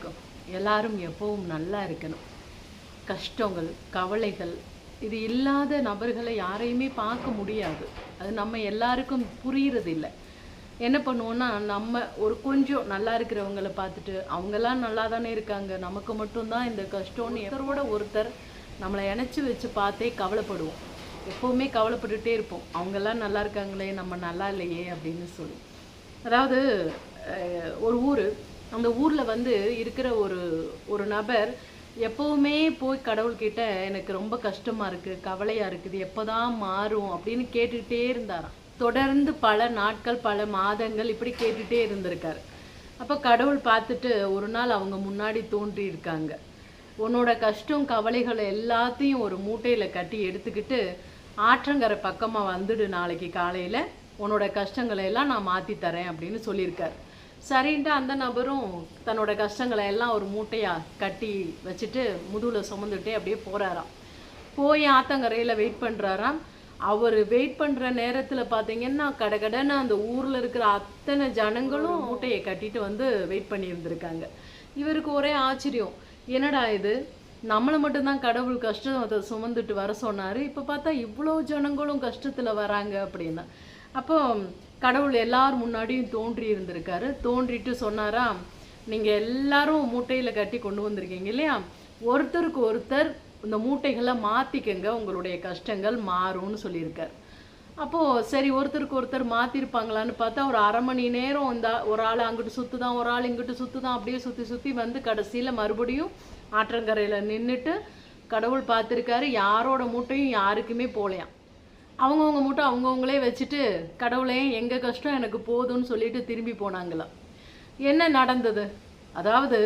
எல்லாருக்கும் எல்லாரும் எப்பவும் நல்லா இருக்கணும். கஷ்டங்கள் கவலைகள் இது இல்லாத நபர்களை யாரையுமே பார்க்க முடியாது. அது நம்ம எல்லாருக்கும் புரியறது இல்லை என்ன பண்ணுவோம்னா நம்ம ஒரு கொஞ்சம் நல்லா இருக்கிறவங்களை பார்த்துட்டு அவங்கெல்லாம் நல்லா தானே இருக்காங்க. நமக்கு மட்டும்தான் இந்த கஷ்டம்னு ஒருத்தரோட ஒருத்தர் நம்மளை இணைச்சி வச்சு பார்த்தே கவலைப்படுவோம். எப்போவுமே கவலைப்பட்டுட்டே இருப்போம். அவங்கெல்லாம் நல்லா இருக்காங்களே நம்ம நல்லா இல்லையே அப்படின்னு சொல்லி. அதாவது ஒரு ஊர் அந்த ஊரில் வந்து இருக்கிற ஒரு ஒரு நபர் எப்போவுமே போய் கடவுள்கிட்ட எனக்கு ரொம்ப கஷ்டமாக இருக்குது கவலையாக இருக்குது எப்போ தான் மாறும் அப்படின்னு கேட்டுக்கிட்டே இருந்தாராம். தொடர்ந்து பல நாட்கள் பல மாதங்கள் இப்படி கேட்டுகிட்டே இருந்திருக்காரு. அப்போ கடவுள் பார்த்துட்டு ஒரு நாள் அவங்க முன்னாடி தோன்றி இருக்காங்க. உன்னோட கஷ்டம் கவலைகளை எல்லாத்தையும் ஒரு மூட்டையில் கட்டி எடுத்துக்கிட்டு ஆற்றங்கரை பக்கமாக வந்துடு நாளைக்கு காலையில். உன்னோட கஷ்டங்களை எல்லாம் நான் மாற்றி தரேன் அப்படின்னு சொல்லியிருக்காரு. சரின்ட்டு அந்த நபரும் தன்னோட கஷ்டங்களை எல்லாம் ஒரு மூட்டையாக கட்டி வச்சுட்டு முதுகில் சுமந்துட்டே அப்படியே போகிறாராம் போய் ஆத்தங்கரையில் வெயிட் பண்ணுறாராம் அவர் வெயிட் பண்ணுற நேரத்தில் பார்த்தீங்கன்னா கடகடன்னு அந்த ஊரில் இருக்கிற அத்தனை ஜனங்களும் மூட்டையை கட்டிட்டு வந்து வெயிட் பண்ணியிருந்திருக்காங்க. இவருக்கு ஒரே ஆச்சரியம். என்னடா இது? நம்மளை மட்டும்தான் கடவுள் கஷ்டத்தை சுமந்துட்டு வர சொன்னார். இப்போ பார்த்தா இவ்வளோ ஜனங்களும் கஷ்டத்தில் வராங்க அப்படின்னா. அப்போ கடவுள் எல்லார் முன்னாடியும் தோன்றி இருந்திருக்காரு. தோன்றிட்டு சொன்னாராம் நீங்கள் எல்லாரும் மூட்டையில் கட்டி கொண்டு வந்திருக்கீங்க இல்லையா? ஒருத்தருக்கு ஒருத்தர் இந்த மூட்டைகளை மாற்றிக்கங்க உங்களுடைய கஷ்டங்கள் மாறும்னு சொல்லியிருக்கார். அப்போது சரி ஒருத்தருக்கு ஒருத்தர் மாற்றிருப்பாங்களான்னு பார்த்தா ஒரு அரை மணி நேரம் இந்த ஒரு ஆள் அங்கிட்டு சுற்றுதான் ஒரு ஆள் இங்கிட்டு சுற்றுதான் அப்படியே சுற்றி சுற்றி வந்து கடைசியில் மறுபடியும் ஆற்றங்கரையில் நின்றுட்டு கடவுள் பார்த்துருக்காரு யாரோட மூட்டையும் யாருக்குமே போகலையாம் அவங்கவுங்க மட்டும் அவங்கவுங்களே வச்சுட்டு கடவுளே எங்கள் கஷ்டம் எனக்கு போதும்னு சொல்லிட்டு திரும்பி போனாங்களாம் என்ன நடந்தது? அதாவது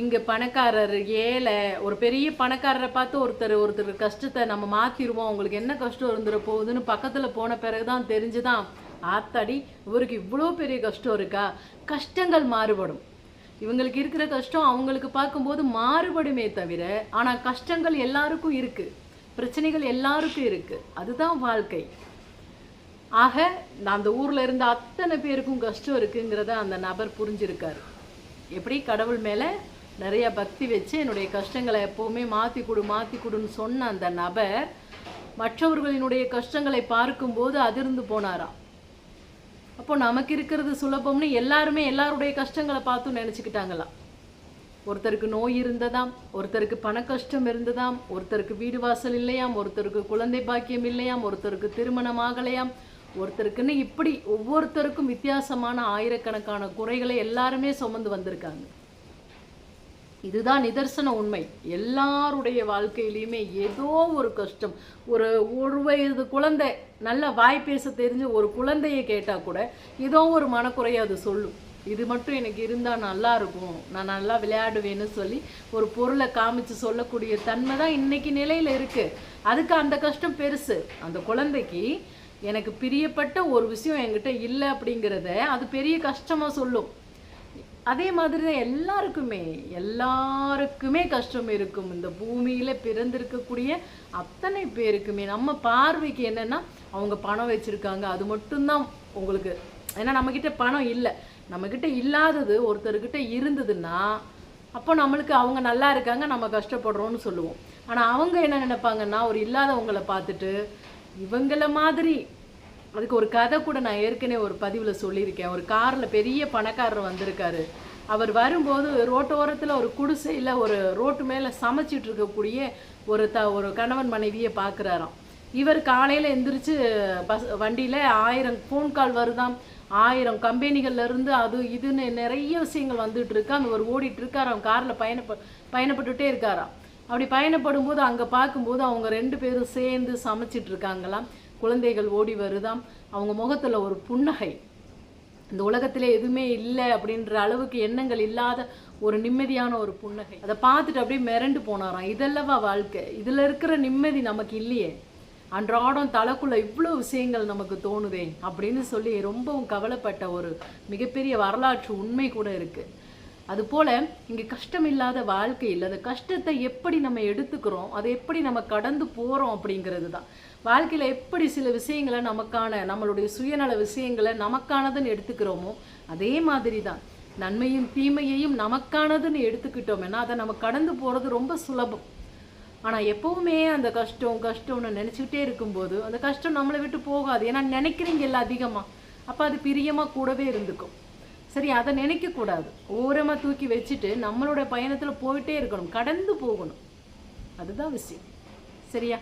இங்கே பணக்காரர் ஏழை ஒரு பெரிய பணக்காரரை பார்த்து ஒருத்தர் ஒருத்தர் கஷ்டத்தை நம்ம மாற்றிடுவோம் உங்களுக்கு என்ன கஷ்டம் இருந்துட போகுதுன்னு பக்கத்தில் போன பிறகு தான் தெரிஞ்சுதான் ஆத்தாடி இவருக்கு இவ்வளோ பெரிய கஷ்டம் இருக்கா? கஷ்டங்கள் மாறுபடும். இவங்களுக்கு இருக்கிற கஷ்டம் அவங்களுக்கு பார்க்கும்போது மாறுபடுமே தவிர ஆனால் கஷ்டங்கள் எல்லாருக்கும் இருக்குது பிரச்சனைகள் எல்லாருக்கும் இருக்குது அதுதான் வாழ்க்கை. ஆக நான் அந்த ஊரில் இருந்த அத்தனை பேருக்கும் கஷ்டம் இருக்குங்கிறத அந்த நபர் புரிஞ்சிருக்கார். எப்படி? கடவுள் மேலே நிறைய பக்தி வச்சு என்னுடைய கஷ்டங்களை எப்போவுமே மாற்றி கொடு மாற்றி கொடுன்னு சொன்ன அந்த நபர் மற்றவர்களினுடைய கஷ்டங்களை பார்க்கும்போது அதிர்ந்து போனாராம். அப்போ நமக்கு இருக்கிறது சுலபம்னு எல்லாருமே எல்லாருடைய கஷ்டங்களை பார்த்தும் நினச்சிக்கிட்டாங்களாம். ஒருத்தருக்கு நோய் இருந்ததாம் ஒருத்தருக்கு பண கஷ்டம் இருந்ததாம் ஒருத்தருக்கு வீடு வாசல் இல்லையாம் ஒருத்தருக்கு குழந்தை பாக்கியம் இல்லையாம் ஒருத்தருக்கு திருமணம் ஆகலையாம். ஒருத்தருக்குன்னு இப்படி ஒவ்வொருத்தருக்கும் வித்தியாசமான ஆயிரக்கணக்கான குறைகளை எல்லாருமே சுமந்து வந்திருக்காங்க. இதுதான் நிதர்சன உண்மை. எல்லாருடைய வாழ்க்கையிலையுமே ஏதோ ஒரு கஷ்டம். ஒரு ஒரு வயது குழந்தை நல்ல வாய் பேச தெரிஞ்ச ஒரு குழந்தையை கேட்டால் கூட ஏதோ ஒரு மனக்குறையை அது சொல்லும். இது மட்டும் எனக்கு இருந்தால் நல்லா இருக்கும். நான் நல்லா விளையாடுவேன்னு சொல்லி ஒரு பொருளை காமிச்சு சொல்லக்கூடிய தன்மை தான் இன்னைக்கு நிலையில் இருக்குது அதுக்கு அந்த கஷ்டம் பெருசு. அந்த குழந்தைக்கு எனக்கு பிரியப்பட்ட ஒரு விஷயம் என்கிட்ட இல்லை அப்படிங்கிறத அது பெரிய கஷ்டமாக சொல்லும். அதே மாதிரி தான் எல்லாருக்குமே எல்லாருக்குமே கஷ்டம் இருக்கும். இந்த பூமியில் பிறந்திருக்கக்கூடிய அத்தனை பேருக்குமே. நம்ம பார்வைக்கு என்னென்னா அவங்க பணம் வச்சுருக்காங்க. அது மட்டும்தான் உங்களுக்கு. ஏன்னா நம்மக்கிட்ட பணம் இல்லை. நம்மக்கிட்ட இல்லாதது ஒருத்தர்கிட்ட இருந்ததுன்னா அப்போ நம்மளுக்கு அவங்க நல்லா இருக்காங்க நம்ம கஷ்டப்படுறோம்னு சொல்லுவோம். ஆனால் அவங்க என்ன நினைப்பாங்கன்னா ஒரு இல்லாதவங்களை பார்த்துட்டு இவங்கள மாதிரி. அதுக்கு ஒரு கதை கூட நான் ஏற்கனவே ஒரு பதிவில் சொல்லியிருக்கேன். ஒரு காரில் பெரிய பணக்காரர் வந்திருக்காரு. அவர் வரும்போது ரோட்டோரத்தில் ஒரு குடிசையில் ஒரு ரோட்டு மேலே சமைச்சிட்டு இருக்கக்கூடிய ஒரு த ஒரு கணவன் மனைவியை பார்க்குறாராம் இவர் காலையில் எந்திரிச்சு பஸ் வண்டியில் ஆயிரம் ஃபோன் கால் வருதாம். ஆயிரம் கம்பெனிகள்ல இருந்து அது இதுன்னு நிறைய விஷயங்கள் வந்துட்டு இருக்கு. அந்த ஒரு ஓடிட்டு இருக்காராம் காரில் பயணப்ப பயணப்பட்டுட்டே இருக்காராம். அப்படி பயணப்படும் போது அங்கே பார்க்கும்போது அவங்க ரெண்டு பேரும் சேர்ந்து சமைச்சிட்டு இருக்காங்களாம். குழந்தைகள் ஓடி வருதாம். அவங்க முகத்தில் ஒரு புன்னகை. இந்த உலகத்திலே எதுவுமே இல்லை அப்படின்ற அளவுக்கு எண்ணங்கள் இல்லாத ஒரு நிம்மதியான ஒரு புன்னகை. அதை பார்த்துட்டு அப்படியே மிரண்டு போனாராம். இதல்லவா வாழ்க்கை. இதில் இருக்கிற நிம்மதி நமக்கு இல்லையே. அன்றாடம் தலைக்குள்ள இவ்வளோ விஷயங்கள் நமக்கு தோணுதே அப்படின்னு சொல்லி ரொம்பவும் கவலைப்பட்ட ஒரு மிகப்பெரிய வரலாற்று உண்மை கூட இருக்குது அதுபோல் இங்கே கஷ்டம் இல்லாத வாழ்க்கை இல்லை. அந்த கஷ்டத்தை எப்படி நம்ம எடுத்துக்கிறோம் அதை எப்படி நம்ம கடந்து போகிறோம் அப்படிங்கிறது தான். வாழ்க்கையில் எப்படி சில விஷயங்களை நமக்கான நம்மளுடைய சுயநல விஷயங்களை நமக்கானதுன்னு எடுத்துக்கிறோமோ அதே மாதிரி தான். நன்மையும் தீமையையும் நமக்கானதுன்னு எடுத்துக்கிட்டோம்னா அதை நம்ம கடந்து போகிறது ரொம்ப சுலபம். ஆனால் எப்போவுமே அந்த கஷ்டம் கஷ்டம்னு நினச்சிக்கிட்டே இருக்கும்போது அந்த கஷ்டம் நம்மளை விட்டு போகாது. ஏன்னா நினைக்கிறீங்கல்ல அதிகமாக அப்போ அது பிரியமாக கூடவே இருந்துக்கும். சரி அதை நினைக்கக்கூடாது ஓரமாக தூக்கி வச்சுட்டு நம்மளோட பயணத்தில் போயிட்டே இருக்கணும். கடந்து போகணும். அதுதான் விஷயம். சரியா?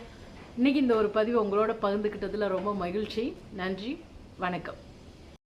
இன்னைக்கு இந்த ஒரு பதிவு உங்களோட பகிர்ந்துக்கிட்டதில் ரொம்ப மகிழ்ச்சி. நன்றி. வணக்கம்.